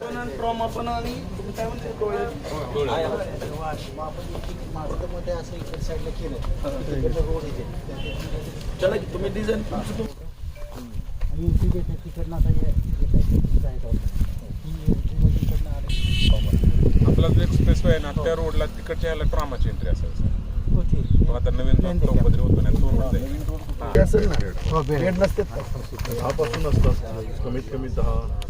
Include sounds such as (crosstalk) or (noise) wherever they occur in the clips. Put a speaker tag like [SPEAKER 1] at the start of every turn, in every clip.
[SPEAKER 1] Trauma पण आणि तुम्ही काय म्हणते डोळे
[SPEAKER 2] तर मत आहे असं इकडे साईडला केलं रोड
[SPEAKER 1] चला की तुम्ही डिझाईन
[SPEAKER 2] आणि एंट्री देते तिकडनं आता मध्ये.
[SPEAKER 3] आपला जो एक्सप्रेस आहे ना त्या रोडला तिकडच्या याला ट्रामाची एंट्री असेल. मग आता नवीन चौपदरी होतो ना तो रोड
[SPEAKER 1] असेल ना
[SPEAKER 2] हो, बेड.
[SPEAKER 1] बेड नसते
[SPEAKER 4] दहा पासून असतात कमीत कमी दहा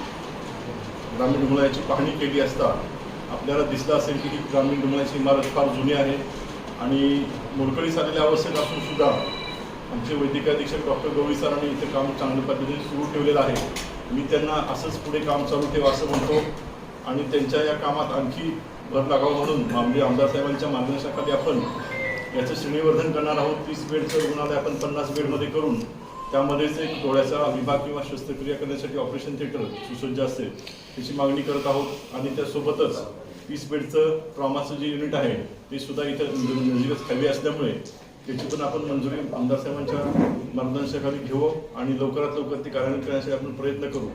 [SPEAKER 4] ग्रामीण रुग्णालयाची पाहणी केली असता आपल्याला दिसलं असेल की ही ग्रामीण रुग्णालयाची इमारत फार जुनी आहे आणि मोडकळीस आलेल्या अवस्थेत असून सुद्धा आमचे वैद्यकीय अधीक्षक डॉक्टर गवळी सरांनी इथे काम चांगल्या पद्धतीने सुरू ठेवलेलं आहे. मी त्यांना असंच पुढे काम चालू ठेवा असं म्हणतो आणि त्यांच्या या कामात आणखी भर लागावं म्हणून म्हणजे आमदार साहेबांच्या मार्गदर्शनाखाली आपण याचं श्रेणीवर्धन करणार आहोत. तीस बेडचं रुग्णालय आपण पन्नास बेडमध्ये करून त्यामध्येच एक डोळ्याचा विभाग किंवा शस्त्रक्रिया करण्यासाठी ऑपरेशन थिएटर सुसज्ज असेल त्याची मागणी करत आहोत आणि त्यासोबतच वीस बेडचं ट्रॉमाचं जे युनिट आहे ते सुद्धा इथं नज- नजीकच खाली असल्यामुळे त्याची पण आपण मंजुरी आमदार साहेबांच्या मार्गदर्शनाखाली घेऊ आणि लवकरात लवकर ते कार्यान्वित करण्यासाठी आपण प्रयत्न करू.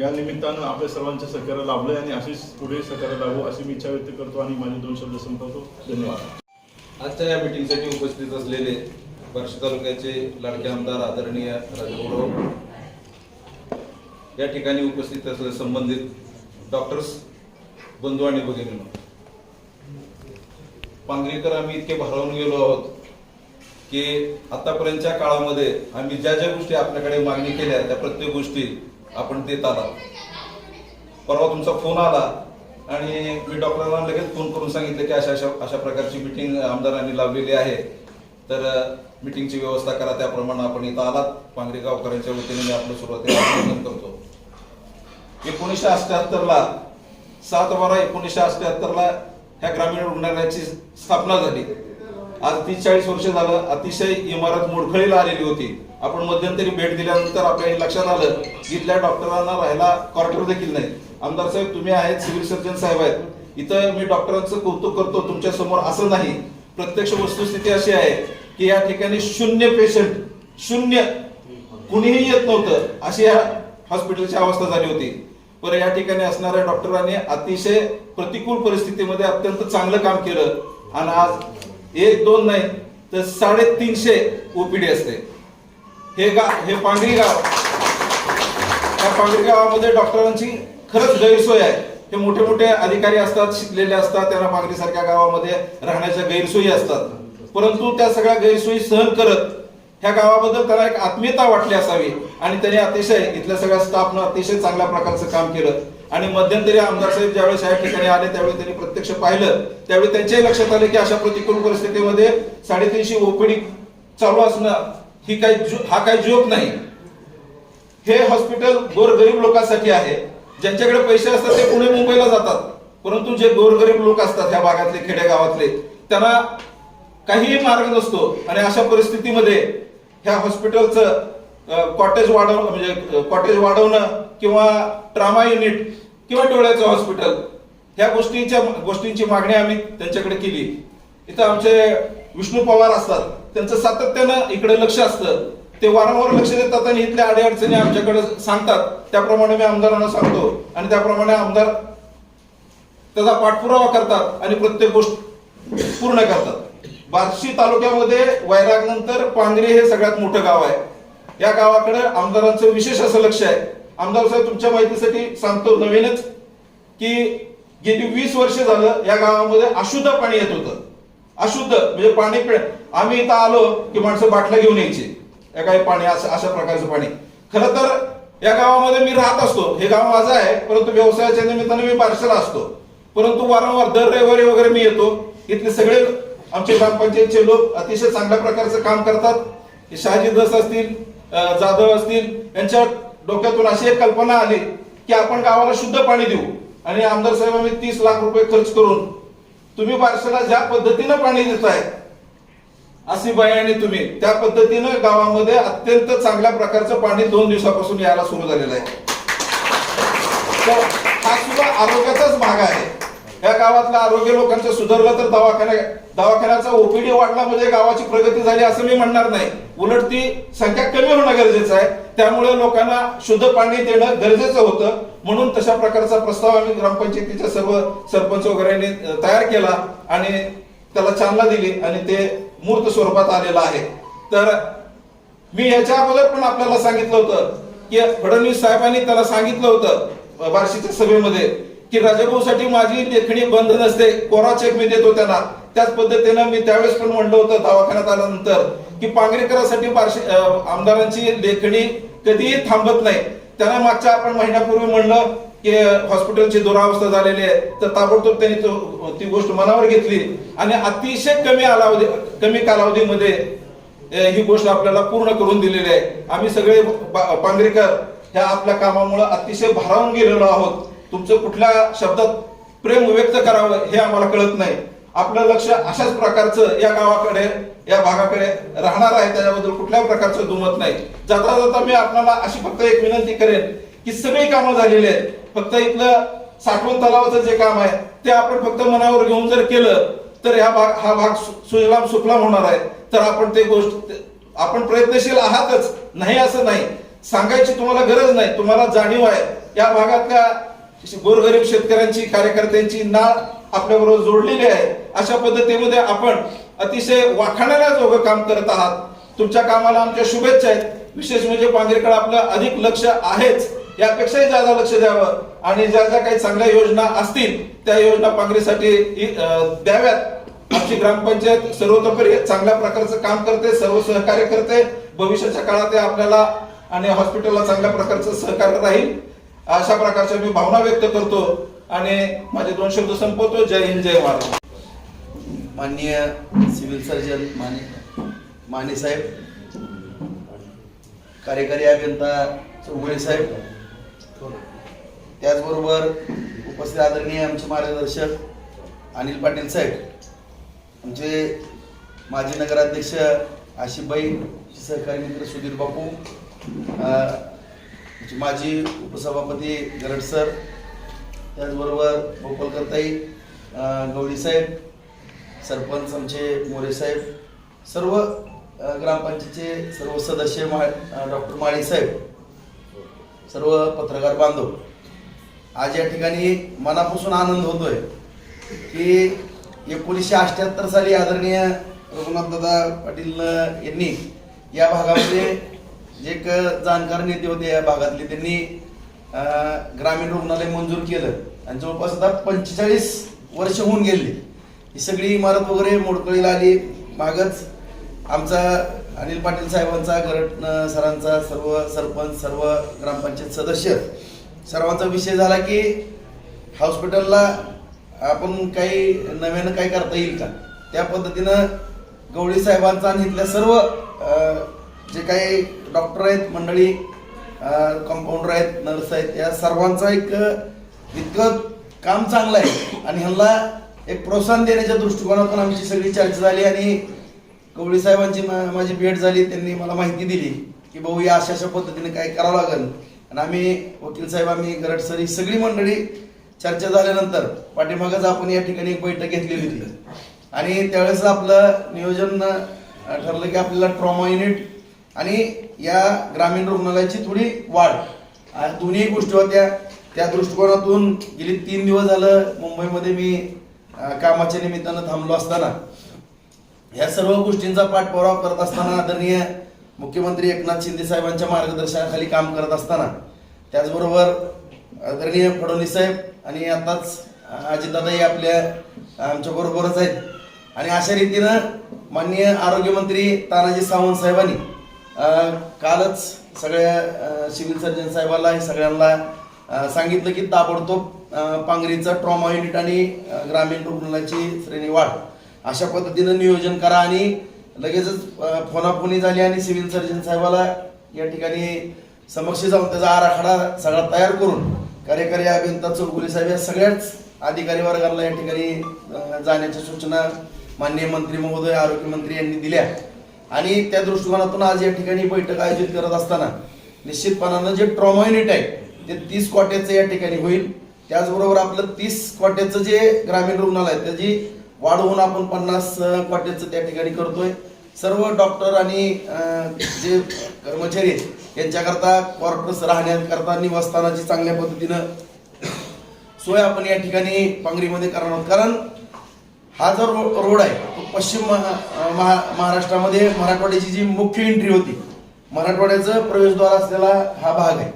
[SPEAKER 4] या निमित्तानं आपल्या सर्वांच्या सहकार्य लाभलंय आणि अशीच पुढे सहकार्य लाभू अशी मी इच्छा व्यक्त करतो आणि माझे दोन शब्द संपवतो. धन्यवाद.
[SPEAKER 5] आजच्या या मीटिंगसाठी उपस्थित असलेले बार्शी तालुक्याचे लाडके आमदार आदरणीय राजगौरव या ठिकाणी उपस्थित असलेले संबंधित डॉक्टर्स बंधू आणि भगिनी. पांगरीकर आम्ही इतके भारावून गेलो आहोत की आतापर्यंतच्या काळामध्ये आम्ही ज्या ज्या गोष्टी आपल्याकडे मागणी केल्या त्या प्रत्येक गोष्टी आपण देत आला. परवा तुमचा फोन आला आणि मी डॉक्टरांना लगेच फोन करून सांगितलं की अशा अशा अशा प्रकारची मिटिंग आमदारांनी लावलेली आहे. तर मिटिंगची व्यवस्था करा त्याप्रमाणे आपण इथं आलात. पांगरी गावकऱ्यांच्या वतीने मी आपलं सुरुवातीला अभिनंदन करतो. एकोणीसशे अष्ट्याहत्तरला सात बारा एकोणीसशे अष्ट्याहत्तरला ह्या ग्रामीण रुग्णालयाची स्थापना झाली. आज तीस चाळीस वर्ष झालं अतिशय इमारत मोडखळीला आलेली होती. आपण मध्यंतरी भेट दिल्यानंतर आपल्या लक्षात आलं इथल्या डॉक्टरांना राहायला क्वार्टर देखील नाही. आमदार साहेब तुम्ही आहेत सिव्हिल सर्जन साहेब आहेत. इथं मी डॉक्टरांचं कौतुक करतो तुमच्यासमोर असं नाही. प्रत्यक्ष वस्तुस्थिती अशी आहे की या ठिकाणी शून्य पेशंट शून्य. कुणीही येत नव्हतं. अशी या हॉस्पिटलची अवस्था झाली होती. पण या ठिकाणी असणाऱ्या डॉक्टरांनी अतिशय प्रतिकूल परिस्थितीमध्ये अत्यंत चांगलं काम केलं. आणि आज एक दोन नाही तर साडेतीनशे ओपीडी असते. हे गाव हे पांगरी गाव. या पांगरी गावामध्ये डॉक्टरांची खरंच गैरसोय आहे. हे मोठे मोठे अधिकारी असतात शिकलेले असतात त्यांना पांगरीसारख्या गावामध्ये राहण्याच्या गैरसोयी असतात. परंतु त्या सगळ्या गैरसोयी सहन करत ह्या गावाबद्दल त्याला एक आत्मीयता वाटली असावी आणि त्यांनी अतिशय इथल्या सगळ्या स्टाफनं अतिशय चांगल्या प्रकारचं काम केलं. आणि मध्यंतरी आमदार साहेब ज्यावेळी साहेब ठिकाणी आले त्यावेळी त्यांनी प्रत्यक्ष पाहिलं. त्यावेळी त्यांच्याही लक्षात आलं की अशा प्रतिकूल परिस्थितीमध्ये साडेतीनशे ओपीडी चालू असणं ही काही हा काही जोक नाही. हे हॉस्पिटल गोरगरीब लोकांसाठी आहे. ज्यांच्याकडे पैसे असतात ते पुणे मुंबईला जातात. परंतु जे गोरगरीब लोक असतात ह्या भागातले खेडेगावातले त्यांना काहीही मार्ग नसतो. आणि अशा परिस्थितीमध्ये ह्या हॉस्पिटलचं कॉटेज वाढवणं म्हणजे कॉटेज वाढवणं किंवा ट्रामा युनिट किंवा डोळ्याचं हॉस्पिटल ह्या गोष्टीच्या गोष्टींची मागणी आम्ही त्यांच्याकडे केली. इथं आमचे विष्णू पवार असतात. त्यांचं सातत्यानं इकडे लक्ष असतं. ते वारंवार लक्ष देतात आणि इथल्या अडीअडचणी आमच्याकडे सांगतात. त्याप्रमाणे मी आमदारांना सांगतो. आणि त्याप्रमाणे आमदार त्याचा पाठपुरावा करतात आणि प्रत्येक गोष्ट पूर्ण करतात. बार्शी तालुक्यामध्ये वैराग नंतर हे सगळ्यात मोठं गाव आहे. या गावाकडे आमदारांचं विशेष असं लक्ष आहे. आमदार साहेब तुमच्या माहितीसाठी सांगतो नवीनच की गेली वीस वर्ष झालं या गावामध्ये अशुद्ध पाणी येत होतं. अशुद्ध म्हणजे पाणी आम्ही इथं आलो की माणसं बाटल्या घेऊन यायची. या काही पाणी असं अशा प्रकारचं पाणी. खरं तर या गावामध्ये मी राहत असतो. हे गाव माझं आहे परंतु व्यवसायाच्या निमित्ताने मी बारशाला असतो. परंतु वारंवार दर रविवारी वगैरे मी येतो. इथले सगळे आमचे ग्रामपंचायतचे लोक अतिशय चांगल्या प्रकारचं काम करतात. हे शहाजी दस असतील जाधव असतील यांच्या डोक्यातून अशी एक कल्पना आली की आपण गावाला शुद्ध पाणी देऊ. आणि आमदार साहेब आम्ही तीस लाख रुपये खर्च करून तुम्ही बारशाला ज्या पद्धतीनं पाणी देताय अशी बयाने तुम्ही त्या पद्धतीनं गावामध्ये अत्यंत चांगल्या प्रकारचं पाणी दोन दिवसापासून यायला सुरू झालेलं आहे. तर हा सुद्धा आरोग्याचाच भाग आहे. या गावातलं आरोग्य लोकांचं सुधारलं तर दवाखान्या दवाखान्याचा ओपीडी वाढला म्हणजे गावाची प्रगती झाली असं मी म्हणणार नाही. उलट ती संख्या कमी होणं गरजेचं आहे. त्यामुळे लोकांना शुद्ध पाणी देणं गरजेचं होतं. म्हणून तशा प्रकारचा प्रस्ताव आम्ही ग्रामपंचायतीच्या सर्व सरपंच वगैरेने तयार केला आणि त्याला चालना दिली आणि ते मूर्त स्वरूपात आलेलं आहे. तर मी याच्या अगोदर पण आपल्याला सांगितलं होतं की फडणवीस साहेबांनी त्याला सांगितलं होतं बार्शीच्या सभेमध्ये की राजाभाऊसाठी माझी लेखणी बंद नसते कोरा चेक मी देतो त्यांना त्याच पद्धतीनं मी त्यावेळेस पण म्हणलं होतं दवाखान्यात आल्यानंतर की पांगरेकरांसाठी आमदारांची लेखणी कधीही थांबत नाही. त्यांना मागच्या आपण महिन्यापूर्वी म्हणलं की हॉस्पिटलची दुरावस्था झालेली आहे तर ताबडतोब त्यांनी ती गोष्ट मनावर घेतली. आणि अतिशय कमी कालावधी कमी कालावधीमध्ये ही गोष्ट आपल्याला पूर्ण करून दिलेली आहे. आम्ही सगळे पांगरेकर ह्या आपल्या कामामुळे अतिशय भारावून गेलेलो आहोत. तुमचं कुठल्या शब्दात प्रेम व्यक्त करावं हे आम्हाला कळत नाही. आपलं लक्ष अशाच प्रकारचं या गावाकडे या भागाकडे राहणार आहे त्याच्याबद्दल कुठल्याही प्रकारचं दुमत नाही. जाता जाता मी आपल्याला अशी फक्त एक विनंती करेन की सगळी कामं झालेली आहेत. फक्त इथलं साठवण तलावाचं जे काम आहे ते आपण फक्त मनावर घेऊन जर केलं तर ह्या भाग हा भाग सु- सुजलाम सुफलाम होणार आहे. तर आपण ते गोष्ट आपण प्रयत्नशील आहातच नाही असं नाही. सांगायची तुम्हाला गरज नाही तुम्हाला जाणीव आहे. या भागातल्या गोरगरीब शेतकऱ्यांची कार्यकर्त्यांची नाळ आपल्याबरोबर जोडलेली आहे. अशा पद्धतीमध्ये आपण अतिशय वाखाणण्याजोगं काम करत आहात. तुमच्या कामाला आमच्या शुभेच्छा आहेत. विशेष म्हणजे पांगेरकडे आपलं अधिक लक्ष आहेच. यापेक्षाही जादा लक्ष द्यावं. आणि ज्या ज्या काही चांगल्या योजना असतील त्या योजना पांगरीसाठी द्याव्यात. आमची ग्रामपंचायत सर्वतोपरी चांगल्या प्रकारचं काम करते सर्व सहकार्य करते. भविष्याच्या काळात ते आपल्याला आणि हॉस्पिटलला चांगल्या प्रकारचं सहकार्य राहील. अशा प्रकारच्या मी भावना व्यक्त करतो आणि माझे दोन शब्द संपवतो. जय हिंद जय महाराज
[SPEAKER 1] माननीय सिव्हिल सर्जन माने माने साहेब कार्यकारी अभियंता चौगुळे साहेब त्याचबरोबर उपस्थित आदरणीय आमचे मार्गदर्शक अनिल पाटील साहेब आमचे माजी नगराध्यक्ष आशिफबाई सहकारी मित्र सुधीर बापू माजी उपसभापती गरड सर त्याचबरोबर भोपलकरताई गवळीसाहेब सरपंच आमचे मोरे साहेब सर्व ग्रामपंचायतीचे सर्व सदस्य मा डॉक्टर माळी साहेब सर्व पत्रकार बांधव. आज या ठिकाणी मनापासून आनंद होतोय की एकोणीसशे अठ्ठ्याहत्तर साली आदरणीय रघुनाथदादा पाटील यांनी या भागामध्ये एक जाणकार नेते होते या भागातले. त्यांनी ग्रामीण रुग्णालय मंजूर केलं. आणि जवळपास आता पंचेचाळीस वर्ष होऊन गेली. ही सगळी इमारत वगैरे मोडकळीला आली. मागच आमचा अनिल पाटील साहेबांचा गरट सरांचा सर्व सरपंच सर्व ग्रामपंचायत सदस्य. सर्वांचा विषय झाला की हॉस्पिटलला आपण काही नव्यानं काय करता येईल का? त्या पद्धतीनं गवळी साहेबांचा आणि इथल्या सर्व जे काही डॉक्टर आहेत मंडळी कंपाऊंडर आहेत नर्स आहेत या सर्वांचा एक इतकं काम चांगलं आहे. आणि ह्यांना एक प्रोत्साहन देण्याच्या दृष्टिकोनातून आमची सगळी चर्चा झाली आणि कवळी साहेबांची मा- माझी भेट झाली त्यांनी मला माहिती दिली की भाऊ या अशा अशा पद्धतीने काय करावं लागेल. आणि आम्ही वकील साहेब आम्ही गरडसर ही सगळी मंडळी चर्चा झाल्यानंतर पाठीमागच आपण या ठिकाणी एक बैठक घेतलेली होती. आणि त्यावेळेस आपलं नियोजन ठरलं की आपल्याला ट्रॉमा युनिट आणि या ग्रामीण रुग्णालयाची थोडी वाढ. दोन्ही गोष्टी होत्या. त्या दृष्टिकोनातून गेली तीन दिवस झालं मुंबईमध्ये मी कामाच्या निमित्तानं थांबलो असताना. या सर्व गोष्टींचा पाठपुरावा करत असताना आदरणीय मुख्यमंत्री एकनाथ शिंदे साहेबांच्या मार्गदर्शनाखाली काम करत असताना. त्याचबरोबर आदरणीय फडणवीस साहेब आणि आताच अजितदादाही आपल्या आमच्या बरोबरच आहेत. आणि अशा रीतीनं माननीय आरोग्यमंत्री तानाजी सावंत साहेबांनी कालच सगळ्या सिव्हिल सर्जन साहेबाला हे सगळ्यांना सांगितलं की ताबडतोब पांगरीचं ट्रॉमा युनिट आणि ग्रामीण रुग्णालयाची श्रेणी वाढ अशा पद्धतीनं नियोजन करा आणि लगेचच फोनाफोनी झाली आणि सिव्हिल सर्जन साहेबाला या ठिकाणी समक्ष जाऊन त्याचा आराखडा सगळा तयार करून कार्यकारी अभियंता चौगुले साहेब या सगळ्याच अधिकारी वर्गाला या ठिकाणी जाण्याच्या सूचना माननीय मंत्री महोदय आरोग्य मंत्री यांनी दिल्या. आणि त्या दृष्टिकोनातून आज या ठिकाणी बैठक आयोजित करत असताना निश्चितपणानं जे ट्रॉमा युनिट आहे ते तीस कोट्याचं या ठिकाणी होईल. त्याचबरोबर आपलं तीस कोट्याचं जे ग्रामीण रुग्णालय आहे त्याची वाढ होऊन आपण पन्नास अं, कोट्याचं त्या ठिकाणी करतोय. सर्व डॉक्टर आणि जे कर्मचारी आहेत यांच्याकरता क्वार्टर्स राहण्याकरता निवासस्थानाची चांगल्या पद्धतीनं सोय आपण या ठिकाणी पांगरीमध्ये करणार आहोत. कारण हा जो रो- रोड आहे तो पश्चिम महा- महा- महाराष्ट्रामध्ये मराठवाड्याची जी मुख्य एंट्री होती मराठवाड्याचं प्रवेशद्वार असलेला हा भाग आहे.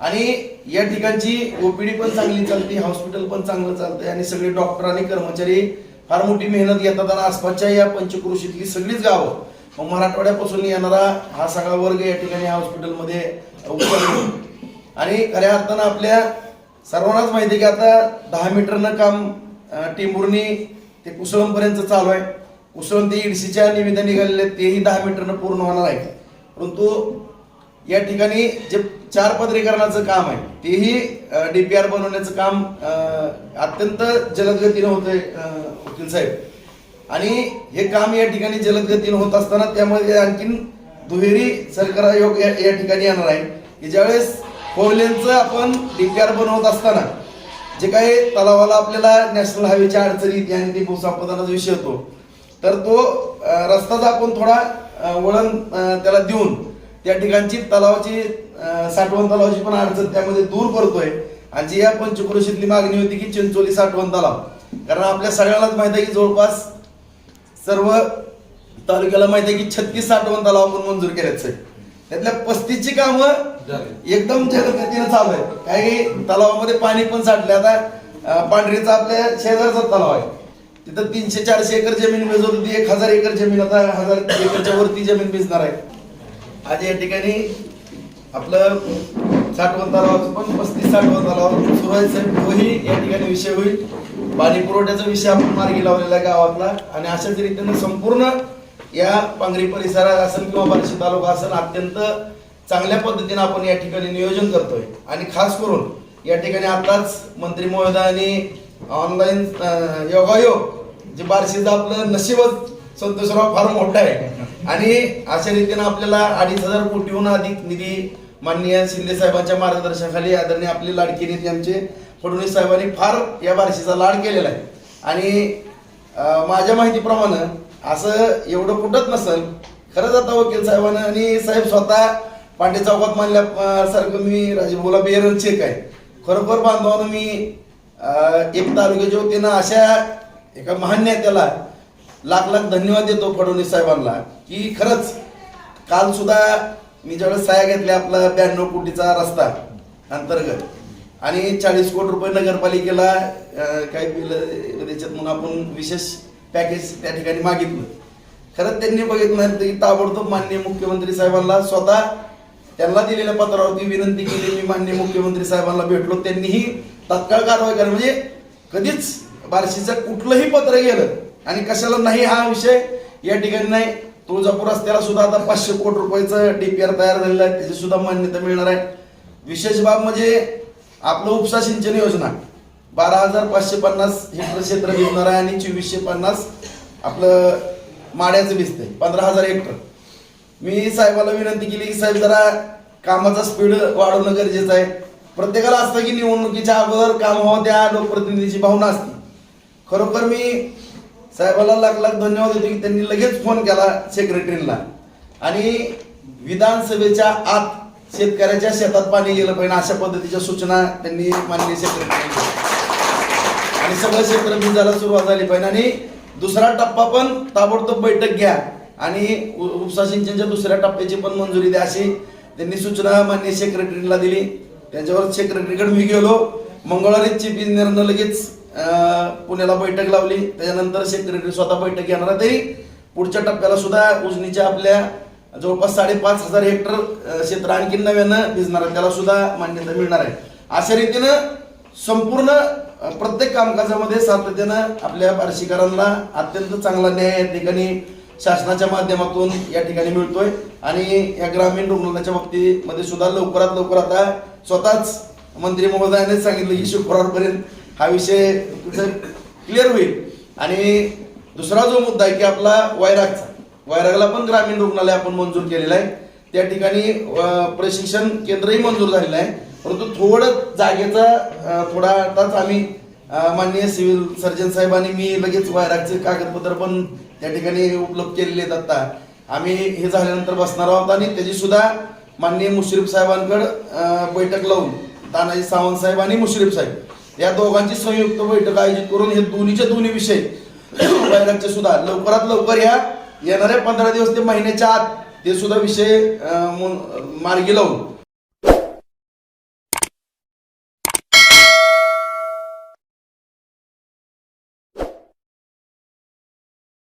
[SPEAKER 1] आणि या ठिकाणची ओपीडी पण चांगली चालते हॉस्पिटल पण चांगलं चालतंय आणि सगळे डॉक्टर आणि कर्मचारी फार मोठी मेहनत घेतात आणि आसपासच्या या पंचक्रोशीतली सगळीच गावं मग मराठवाड्यापासून येणारा हा सगळा वर्ग या ठिकाणी हॉस्पिटलमध्ये उपलब्ध आणि खऱ्या अर्थानं आपल्या सर्वांनाच माहिती आहे की आता दहा मीटरनं काम अं, ते कुसळमपर्यंत चालू आहे. कुसळम ते इडसीच्या निविदा निघालेले आहेत, तेही दहा मीटरनं पूर्ण होणार आहे परंतु या ठिकाणी जे चार पदरीकरणाचं काम आहे तेही डीपीआर बनवण्याचं काम अत्यंत जलदगतीनं होत होतंय वकील साहेब. आणि हे काम या ठिकाणी जलदगतीनं होत असताना त्यामध्ये आणखीन दुहेरी सरकार योग या या ठिकाणी येणार आहे. की ज्यावेळेस कोवल्यांचं आपण डीपीआर बनवत असताना जे काही तलावाला आपल्याला नॅशनल हायवेच्या अडचणी येते आणि ते भूसंपादनाचा विषय होतो तर तो अं, रस्ताच आपण थोडा वळण त्याला देऊन त्या ठिकाणची तलावाची साठवण तलावाची पण अडचण त्यामध्ये दूर करतोय आणि जी या पंचक्रोशीतली मागणी होती की चिंचोली साठवण तलाव. कारण आपल्या सगळ्यालाच माहीत आहे की जवळपास सर्व तालुक्याला माहिती आहे की छत्तीस साठवण तलाव आपण मंजूर केल्यात आहे त्यातल्या पस्तीसची कामं एकदम जलदगतीनं चालू आहे. काही तलावामध्ये पाणी पण साठले आता पांढरीचा आपल्या शेजारचा तलाव आहे. तिथं तीनशे चारशे एकर जमीन भिजत होती. एक हजार एकर जमीन आता हजार एकरच्या वरती जमीन भिजणार आहे. आज या ठिकाणी आपलं साठवण तलावाचं पण पस्तीस साठवण तलाव सुरू आहे तोही या ठिकाणी विषय होईल. पाणी पुरवठ्याचा विषय आपण मार्गी लावलेला आहे गावातला. आणि अशाच रीतीनं संपूर्ण या पांगरी परिसरात असेल किंवा बार्शी तालुका असेल अत्यंत चांगल्या पद्धतीने आपण या ठिकाणी नियोजन करतोय. आणि खास करून या ठिकाणी आताच मंत्री महोदयाने ऑनलाईन योगायोग जे बार्शीचं आपलं नशीबच संतोषराव फार मोठा आहे. आणि अशा रीतीनं आपल्याला अडीच हजार कोटीहून अधिक निधी माननीय शिंदे साहेबांच्या मार्गदर्शनाखाली आदरणीय आपले लाडके नेते आमचे फडणवीस साहेबांनी फार या बार्शीचा लाड केलेला आहे. आणि माझ्या माहितीप्रमाणे असं एवढं कुठंच नसेल खरंच आता वकील साहेबांना आणि साहेब स्वतः पांडे चौकात म्हणल्यासारखं मी राजभोला बेरल चेक आहे खरोखर बांधवानं मी अं, एक तालुक्याच्या वतीनं अशा एका महान नेत्याला लाख लाख धन्यवाद देतो फडणवीस साहेबांना की खरंच काल सुद्धा मी ज्यावेळेस साया घेतल्या आपला ब्याण्णव कोटीचा रस्ता अंतर्गत आणि चाळीस कोटी रुपये नगरपालिकेला काही बिल त्याच्यात म्हणून आपण विशेष पॅकेज त्या ठिकाणी मागितलं. खरंच त्यांनी बघितलं नाही की ताबडतोब माननीय मुख्यमंत्री साहेबांना स्वतः त्यांना दिलेल्या पत्रावरती विनंती केली मी मान्य मुख्यमंत्री साहेबांना भेटलो त्यांनीही तत्काळ कारवाई करा म्हणजे कधीच बार्शीचं कुठलंही पत्र गेलं आणि कशाला नाही हा विषय या ठिकाणी नाही. तुळजापूर रस्त्याला सुद्धा आता पाचशे कोटी रुपयाचं डीपीआर तयार झालेलं आहे त्याची सुद्धा मान्यता मिळणार आहे. विशेष बाब म्हणजे आपलं उपसा सिंचन योजना बारा हजार पाचशे पन्नास हेक्टर क्षेत्र भिजणार आहे आणि चोवीसशे पन्नास आपलं माड्याचं भिजतंय पंधरा हजार हेक्टर. मी साहेबाला विनंती केली की साहेब जरा कामाचा स्पीड वाढवणं गरजेचं आहे. प्रत्येकाला असतं की निवडणुकीच्या अगोदर काम व्हावं त्या लोकप्रतिनिधीची भावना असते. खरोखर मी साहेबाला लाख लाख धन्यवाद देतो की त्यांनी लगेच फोन केला सेक्रेटरीला आणि विधानसभेच्या आत शेतकऱ्याच्या शेतात पाणी गेलं पाहिजे अशा पद्धतीच्या सूचना त्यांनी माननीय सेक्रेटरी आणि सगळं क्षेत्र झाला सुरुवात झाली पाहिजे. आणि दुसरा टप्पा पण ताबडतोब बैठक घ्या. आणि उपसा सिंचनच्या दुसऱ्या टप्प्याची पण मंजुरी द्या अशी. त्यांनी सूचना मान्य सेक्रेटरीला दिली. त्यांच्यावर सेक्रेटरीकडे मी गेलो. मंगळवारी चीफ इंजिनियरनं लगेच पुण्याला बैठक लावली. त्याच्यानंतर सेक्रेटरी स्वतः बैठक घेणार आहे. तरी. पुढच्या टप्प्याला सुद्धा उजनीच्या आपल्या जवळपास साडेपाच हजार हेक्टर क्षेत्र आणखी नव्यानं भिजणार आहे. त्याला सुद्धा मान्यता मिळणार आहे. अशा रीतीनं संपूर्ण प्रत्येक कामकाजामध्ये सातत्यानं आपल्या बार्शीकरांना अत्यंत चांगला न्याय या ठिकाणी शासनाच्या माध्यमातून या ठिकाणी मिळतोय. आणि या ग्रामीण रुग्णालयाच्या बाबतीमध्ये सुद्धा लवकरात लवकर आता स्वतःच मंत्री महोदयाने सांगितलं की शुक्रवारपर्यंत हा विषय क्लिअर होईल. आणि दुसरा जो मुद्दा आहे की आपला वैरागचा वैरागला पण ग्रामीण रुग्णालय आपण मंजूर केलेलं आहे. त्या ठिकाणी प्रशिक्षण केंद्रही मंजूर झालेलं आहे. परंतु थोडं जागेचा थोडा आताच आम्ही माननीय सिव्हिल सर्जन साहेबांनी मी लगेच वैरागचे कागदपत्र पण त्या ठिकाणी उपलब्ध केलेले आहेत आता. आम्ही हे झाल्यानंतर बसणार आहोत आणि त्याची सुद्धा माननीय मुश्रीफ साहेबांकडे बैठक लावून तानाजी सावंत साहेब आणि मुश्रीफ साहेब या दोघांची संयुक्त बैठक आयोजित करून हे दोन्हीचे दोन्ही विषय (coughs) बैठकचे सुद्धा लवकरात लवकर या येणाऱ्या पंधरा दिवस ते महिन्याच्या आत ते सुद्धा विषय मार्गी लावून